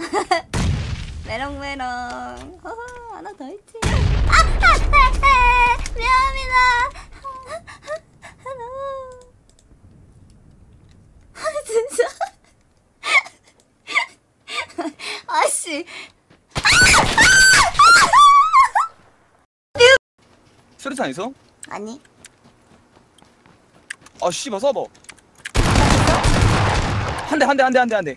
메롱메롱 허허 하나 더 있지 아! 아! 아! 미안합니다 아 진짜 아씨 수류탄 있어? 아니 아 씨발 써봐 한대 한 대 한 대 한 대 한대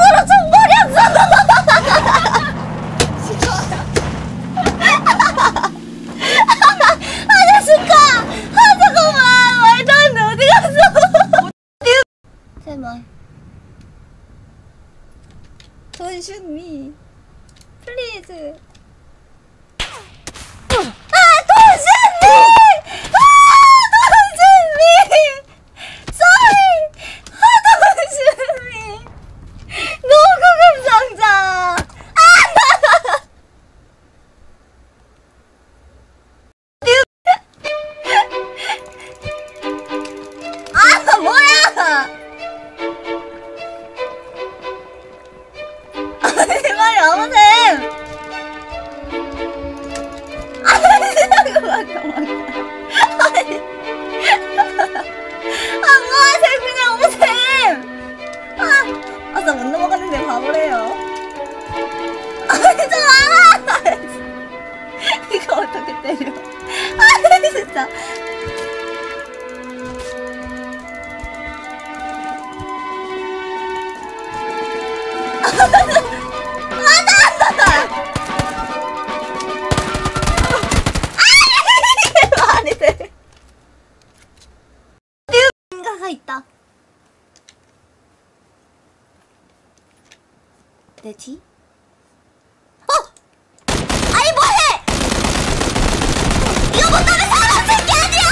제발 Don't shoot me Please 되 지? 어! 아니 뭐 해! 이거 못하면 사람 새끼 아니 야!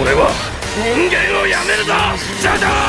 俺は人間をやめるぞザダー